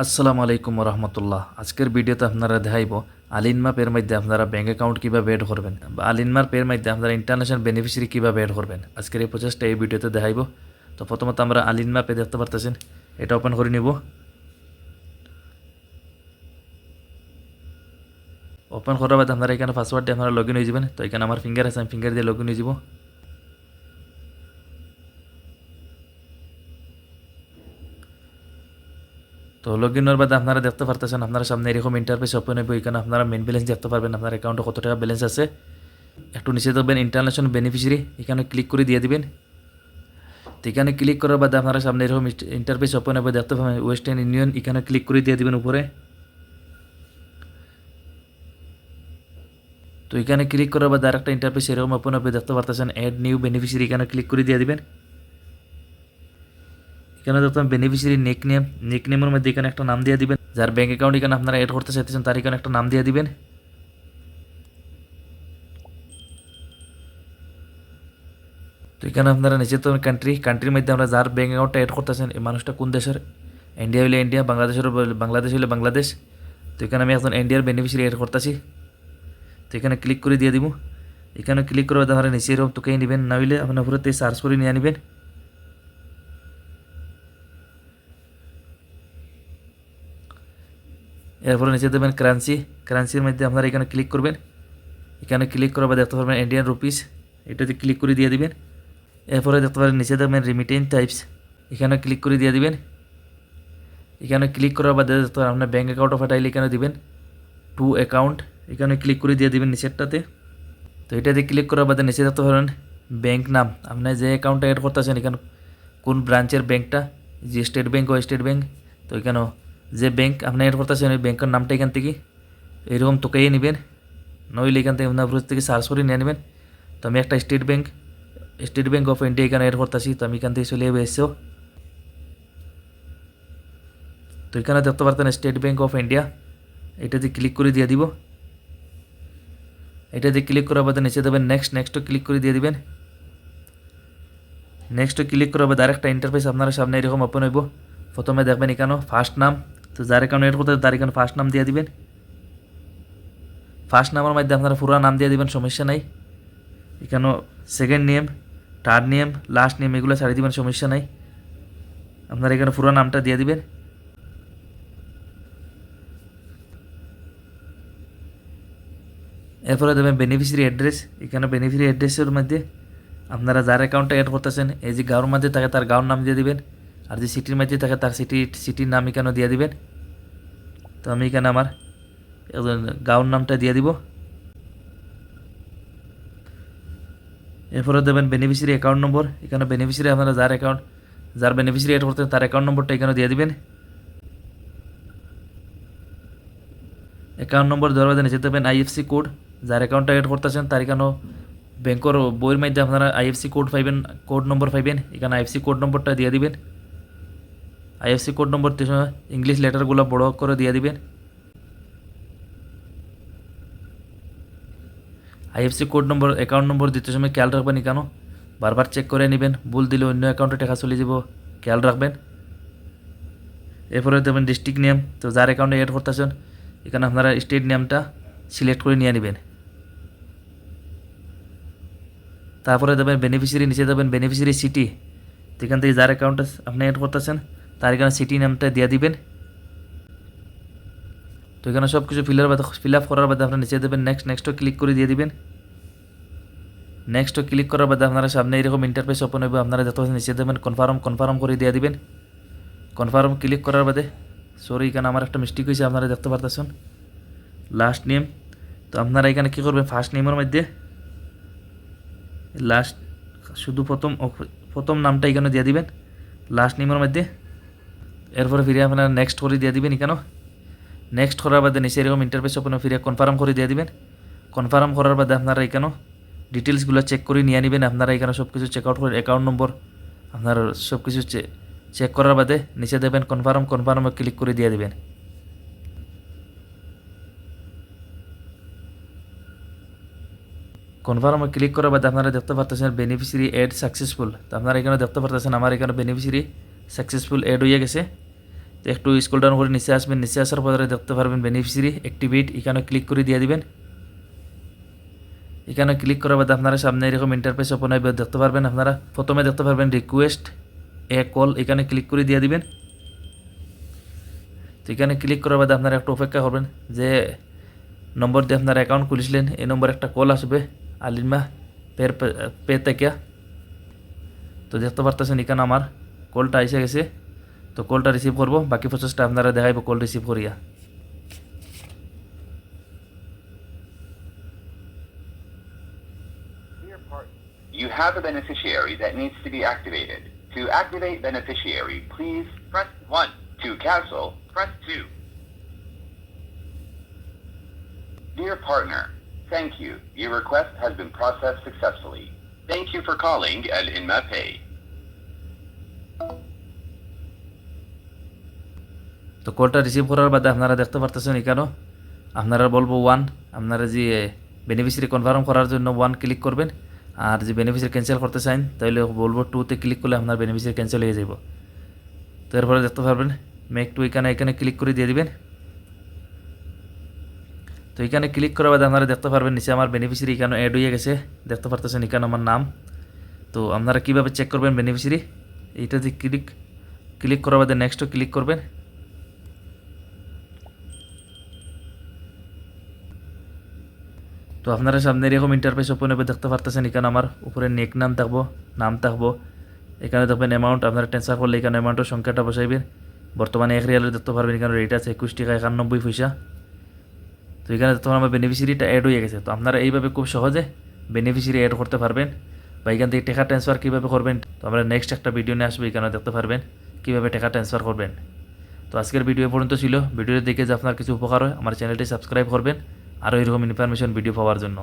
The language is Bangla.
আসসালামু আলাইকুম রহমতুল্লাহ আজকের ভিডিওতে আপনারা দেখাইব আলিনমা পের মধ্যে আপনারা ব্যাঙ্ক অ্যাকাউন্ট কীভাবে এড করবেন বা আলিনমার পের মধ্যে আপনারা ইন্টারন্যাশনাল বেনিফিশিয়ারি কীভাবে এড করবেন। আজকের এই প্রচেষ্টা এই ভিডিওতে দেখাইব। তো প্রথমত আমরা আলিনমা পে দেখতে পারতেছেন, এটা ওপেন করে নিব। ওপেন করার বাদে আপনারা এখানে পাসওয়ার্ড দিয়ে আপনারা লগ ইন হয়ে যাবেন। তো এখানে আমার ফিঙ্গার আছে, আমি ফিঙ্গার দিয়ে লগ ইন হয়ে যাব। তো লগ বাদে আপনারা দেখতে পারতেছেন, আপনারা সামনে এরকম ইন্টারফেস ওপেন হবে এখানে আপনারা মেন ব্যালেন্স দেখতে পারবেন, আপনার অ্যাকাউন্টে কত টাকা ব্যালেন্স আছে। একটু নিচে দেখবেন ইন্টারন্যাশনাল বেনিফিশিয়ারি এখানে ক্লিক করে দিয়ে দিবেন। তো এখানে ক্লিক করার বাদে আপনারা সামনে এরকম ইন্টারফেস ওপেন হবে দেখতে পাবেন ওয়েস্টার্ন ইউনিয়ন এখানে ক্লিক করে দিয়ে দিবেন উপরে। তো এখানে ক্লিক করার বাদে আরেকটা ইন্টারফেস এরকম ওপেন হবে, দেখতে পারতেছেন অ্যাড নিউ বেনিফিশিয়ারি এখানে ক্লিক করে দিয়ে দিবেন। এখানে দেখতাম বেনিফিশিয়ারি নেক নেম নেক নেমের মধ্যে এখানে একটা নাম দিয়ে দিবেন। যার ব্যাঙ্ক অ্যাকাউন্ট এখানে আপনারা অ্যাড করতে চাইতেছেন, তার এখানে একটা নাম দিয়ে দিবেন। তো এখানে আপনারা নিচে তো কান্ট্রি কান্ট্রির মধ্যে আমরা যার ব্যাঙ্ক অ্যাকাউন্টটা অ্যাড করতেছেন, এই মানুষটা কোন দেশের? ইন্ডিয়া হলে ইন্ডিয়া বাংলাদেশের বাংলাদেশ হলে বাংলাদেশ। তো এখানে আমি এখন ইন্ডিয়ার বেনিফিশিয়ারি অ্যাড করতেছি। তো এখানে ক্লিক করে দিয়ে দিব। এখানে ক্লিক করে আপনারা নিচে এরকম তোকেই নেবেন, না হইলে আপনার উপরে সার্চ করে নিয়ে নেবেন এরপরে নিচে দেবেন কারেন্সি কারেন্সির মধ্যে আপনারা এখানে ক্লিক করবেন। এখানে ক্লিক করার পর দেখতে পারবেন ইন্ডিয়ান রুপিস এটাতে ক্লিক করে দিয়ে দিবেন। এরপরে দেখতে পারেন নিচে দেখবেন রিমিটেন টাইপস এখানে ক্লিক করে দিয়ে দিবেন। এখানে ক্লিক করার বাদে দেখতে পারেন আপনার ব্যাঙ্ক অ্যাকাউন্ট ফাটাইলে এখানে দিবেন। টু অ্যাকাউন্ট এখানে ক্লিক করে দিয়ে দিবেন নিচেরটাতে। তো এটাতে ক্লিক করার বাদে নিচে দেখতে পারেন ব্যাঙ্ক নাম। আপনি যে অ্যাকাউন্টটা অ্যাড করতেছেন এখানে, কোন ব্রাঞ্চের ব্যাঙ্কটা যে স্টেট ব্যাঙ্ক ও স্টেট ব্যাঙ্ক তো এখানেও যে ব্যাংক আপনি অ্যাড করতেছেন ওই ব্যাঙ্কের নামটা এখান থেকে এরকম তোকেই নেবেন। নইলে এখান থেকে আপনার থেকে সার্চ করে নিয়ে নেবেন। তো আমি একটা state bank state bank of India এখানে অ্যাড করতেছি তো আমি এখান থেকে চলে যাবে এসেও। তো এখানে দেখতে পারতেন স্টেট ব্যাঙ্ক অফ ইন্ডিয়া এটাতে ক্লিক করে দিয়ে দিব। এটাতে ক্লিক করার বাদে নিচে দেবেন নেক্সট নেক্সটও ক্লিক করে দিয়ে দিবেন। নেক্সটও ক্লিক করার বাদে আরেকটা ইন্টারফেস আপনারা সামনে এরকম ওপেন হইব। প্রথমে দেখবেন এখানেও ফার্স্ট নাম তো যার অ্যাকাউন্ট এড করতে তার এখানে ফার্স্ট নাম দিয়ে দিবেন। ফার্স্ট নামের মধ্যে আপনারা পুরো নাম দিয়ে দিবেন, সমস্যা নাই। এখানেও second name third name last name এগুলো ছাড়িয়ে দিবেন, সমস্যা নাই। আপনারা এখানে পুরো নামটা দিয়ে দিবেন। এরপরে দেবেন বেনিফিশিয়ারি অ্যাড্রেস এখানে বেনিফিশিয়ারি অ্যাড্রেসের মধ্যে আপনারা যার অ্যাকাউন্টটা অ্যাড করতেছেন, এই যে গাঁওর মধ্যে তাকে তার গাঁওর নাম দিয়ে দিবেন। আর যে সিটির মধ্যে থাকে, তার সিটি, সিটির নাম এখানে দিয়ে দিবেন? তো আমি এখানে আমার গাঁওর নামটা দিয়ে দিব? এরপরে দেবেন বেনিফিশিয়ারি অ্যাকাউন্ট নম্বর এখানে বেনিফিশিয়ারি আপনারা যার অ্যাকাউন্ট যার বেনিফিশিয়ারি অ্যাড করতেন তার অ্যাকাউন্ট নম্বরটা এখানে দিয়ে দিবেন। অ্যাকাউন্ট নম্বর দেওয়ার বাদে নিচে দেবেন আইএফসি কোড যার অ্যাকাউন্টটা অ্যাড করতেছেন, তার এখানেও ব্যাংকের বইয়ের মধ্যে আপনারা আইএফসি কোড পাইবেন কোড নম্বর পাইবেন। এখানে আইএফসি কোড নম্বরটা দিয়ে দিবেন। আইএফসি কোড নম্বর ইংলিশ লেটারগুলো বড় করে দিয়ে দিবেন। IFSC code number, account number দিতে সময় খেয়াল রাখবেন কেন? বারবার চেক করে নেবেন, ভুল দিলে অন্য অ্যাকাউন্টে টাকা চলে যাব, খেয়াল রাখবেন। এরপরে দেবেন ডিস্ট্রিক্ট নেম, তো যার অ্যাকাউন্টে অ্যাড করতেছেন, এখানে আপনারা স্টেট নেমটা সিলেক্ট করে নিয়ে নেবেন। তারপরে দেবেন বেনিফিশিয়ারি, নিচে দেবেন বেনিফিশিয়ারি সিটি এখান থেকে যার অ্যাকাউন্টে আপনি অ্যাড করতেছেন তার এখানে সিটি নামটা দিয়ে দিবেন। তো এখানে সব কিছু ফিলার বাদে ফিল আপ করার বাদে আপনারা নিচে দেবেন নেক্সট নেক্সটও ক্লিক করে দিয়ে দিবেন। নেক্সটও ক্লিক করার বাদে আপনারা সামনে এরকম ইন্টারফেস ওপেন হবে আপনারা যত নিচে দেবেন কনফার্ম কনফার্ম করে দিয়ে দিবেন। কনফার্ম ক্লিক করার বাদে সরি এখানে আমার একটা মিস্টেক হয়েছে, আপনারা দেখতে পারতেছেন। লাস্ট নেম তো আপনারা এখানে কী করবেন ফার্স্ট নেমের মধ্যে লাস্ট শুধু প্রথম প্রথম নামটা এখানে দিয়ে দিবেন। লাস্ট নেমের মধ্যে এরপরে ফিরে আপনারা নেক্সট করে দিয়ে দিবেন এখানেও নেক্সট করার বাদে নিচে এরকম ইন্টারফেস ওপেন ফিরে কনফার্ম করে দিয়ে দিবেন। কনফার্ম করার বাদে আপনারা এখানেও ডিটেলসগুলো চেক করে নিয়ে নেবেন আপনারা এখানে সব কিছু চেক আউট করে অ্যাকাউন্ট নম্বর আপনার সব কিছু চেক করার বাদে নিচে দেবেন কনফার্ম কনফার্মে ক্লিক করে দিয়ে দেবেন। কনফার্মে ক্লিক করার বাদে আপনারা দেখতে পারতেছেন বেনিফিশিয়ারি এড সাকসেসফুল তো আপনারা এখানে দেখতে পারতেছেন আমার এখানে বেনিফিশিয়ারি সাকসেসফুল এড হয়ে গেছে। তো একটু স্কুল ডাউন করে নিচে আসবেন। নিচে আসার পরে দেখতে পারবেন বেনিফিসিয়ারি অ্যাক্টিভেট এখানে ক্লিক করে দিয়ে দিবেন। এখানে ক্লিক করার বাদে আপনারা সামনে এরকম ইন্টারফেস ওপেন হবে দেখতে পারবেন আপনারা। প্রথমে দেখতে পারবেন রিকোয়েস্ট এ কল এখানে ক্লিক করে দিয়ে দিবেন। তো এখানে ক্লিক করার বাদে আপনারা একটু অপেক্ষা করবেন যে নম্বর দিয়ে আপনার অ্যাকাউন্ট খুলেছিলেন, এই নম্বর একটা কল আসবে, আলিমা, পের পে থেকে তো দেখতে পারতেছেন এখানে আমার। কলটা এসে গেছে তো কলটা রিসিভ করবো বাকি প্রসেসটা আপনারা দেখাইব কল রিসিভ করিয়া You have a beneficiary that needs to be activated. To activate beneficiary, please press 1. To cancel, press 2. Dear partner, thank you. Your request has been processed successfully. Thank you for calling Al Inma তো কলটা রিসিভ করার বাদে আপনারা দেখতে পারতেছেন এখানেও। আপনারা বলব ওয়ান আপনারা যে বেনিফিসিয়ারি কনফার্ম করার জন্য ওয়ান ক্লিক করবেন, আর যে বেনিফিসিয়ারি ক্যান্সেল করতে চান তাহলে বলব টুতে ক্লিক করলে আপনার বেনিফিসিয়ারি ক্যান্সেল হয়ে যাব তো এরপরে দেখতে পারবেন মেক টু এখানে এখানে ক্লিক করে দিয়ে দিবেন। তো এখানে ক্লিক করার বাদে আপনারা দেখতে পারবেন, নিচে আমার বেনিফিসিয়ারি এখানে অ্যাড হয়ে গেছে। দেখতে পারতেছেন এখানে আমার নাম। তো আপনারা কীভাবে চেক করবেন বেনিফিসিয়ারি এইটাতে ক্লিক ক্লিক করার বাদে নেক্সটও ক্লিক করবেন। তো আপনারা সামনে এরকম ইন্টারফেস ওপেন হবে, দেখতে পারতেছেন এখানে আমার উপরে নেক নাম থাকব নাম থাকব। এখানে দেখবেন অ্যামাউন্ট আপনারা ট্রান্সফার করলে এখানে অ্যামাউন্টের সংখ্যাটা বসাইবেন। বর্তমানে এক রিয়ালে দেখতে পারবেন এখানে রেট আছে একুশ টাকা একানব্বই পয়সা। তো এখানে দেখতে আমার বেনিফিসিয়ারিটা অ্যাড হয়ে গেছে। তো আপনারা এইভাবে খুব সহজে বেনিফিসিয়ারি অ্যাড করতে পারবেন বা এখান থেকে টাকা ট্রান্সফার কীভাবে করবেন, তো আমরা নেক্সট একটা ভিডিও নিয়ে আসব, এখানে দেখতে পারবেন কীভাবে টাকা ট্রান্সফার করবেন। তো আজকের ভিডিও পর্যন্ত ছিল। ভিডিওটি দেখে যে আপনার কিছু উপকার হয়, আমার চ্যানেলটি সাবস্ক্রাইব করবেন। আরও এরকম ইনফরমেশন ভিডিও পাওয়ার জন্য।